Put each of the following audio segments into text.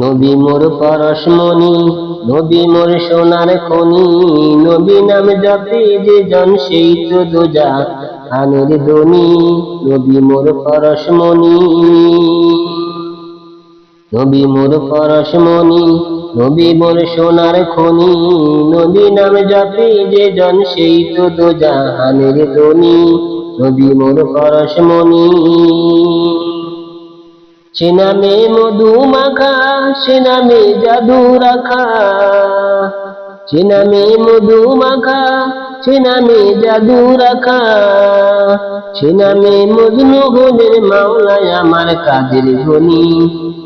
নবী মোর পরশমণি নবী মোর সোনার খনি, নবী নাম জপে যে জন সেই তো দোজা, আনের দনি নবী মোর পরশমণি নবী মোর পরশমণি নবী মোর সোনার খনি, নবী নাম জপে যে জন সেই তো দোজা, আনের দনি নবী মোর পরশমণি সে নামে মধু মাখা, সে নামে জাদু রাখা। সে নামে মধু মাখা, সে নামে জাদু রাখা। সে নামে মজনু হলেন মাওলায় আমার কাদের গনি।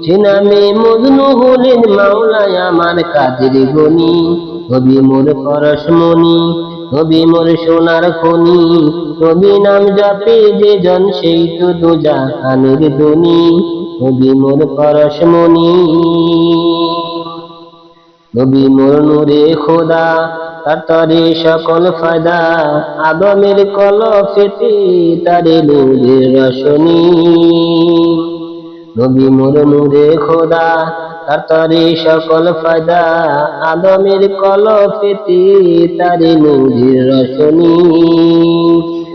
সে নামে মজনু হলেন মাওলায় আমার কাদের গনি। নবী মোর পরশমণি নবী মোর সোনার খনি। নবী নাম জপে যে জন, সেই তো দোজা আনের দনি। নবী মোর পরশমণি নবী মোর নূরে খোদা, তার তরে সকল ফায়দা। আদমের কল ফেতে তারে নূরের রশনি। নবী মোর নূরে খোদা, তার তরে সকল ফায়দা। আদমের কল ফেতে তারে নূরের রশনি।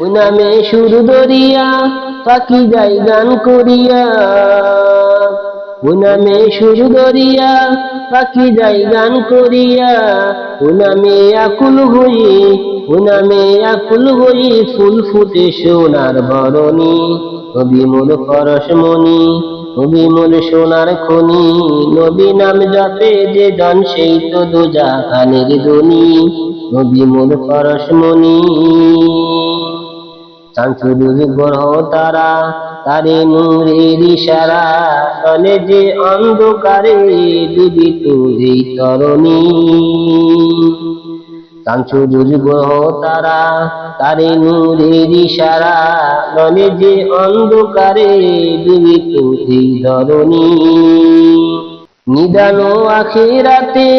ওই নামে সুর দরিয়া পাখি যাই গান করিয়া ও নামে সুর দরিয়া পাখি যাই গান করিয়া উনামে আকুল হই ও নামে আকুল হই, ফুল ফুটে সোনার বরণী নবী মোর পরশমণি নবী মোর সোনার খনি, নবী নাম জপে যে জন সেই তো দোজা কানের দনি নবী মোর পরশমণি চাঁচুরুর গ্রহ তারা তারে নূরের ইশারা চলে যে অন্ধকারে ডুবিত এই তরণী। চাঁচুরুর গ্রহ তারা তারে নূরের ইশারা চলে যে অন্ধকারে ডুবিত এই ধরণী নিদানো আখেরাতে,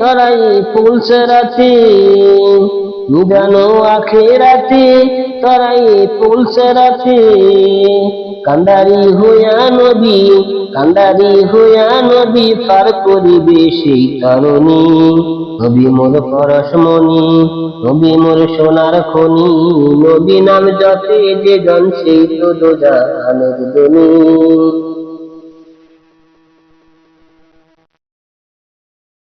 তরাই ফুলছে রাতে। নিদানো আখেরাতে তরাই ফুলছে রাতে কান্দারি হইয়া নদী, কান্দারি হইয়া নদী পার করিবে সেই কারণে। নবী মোর পরশমণি, নবী মোর সোনার খনি। নবী নাম যতে যে জন সেই তো দোজা আনের দনি।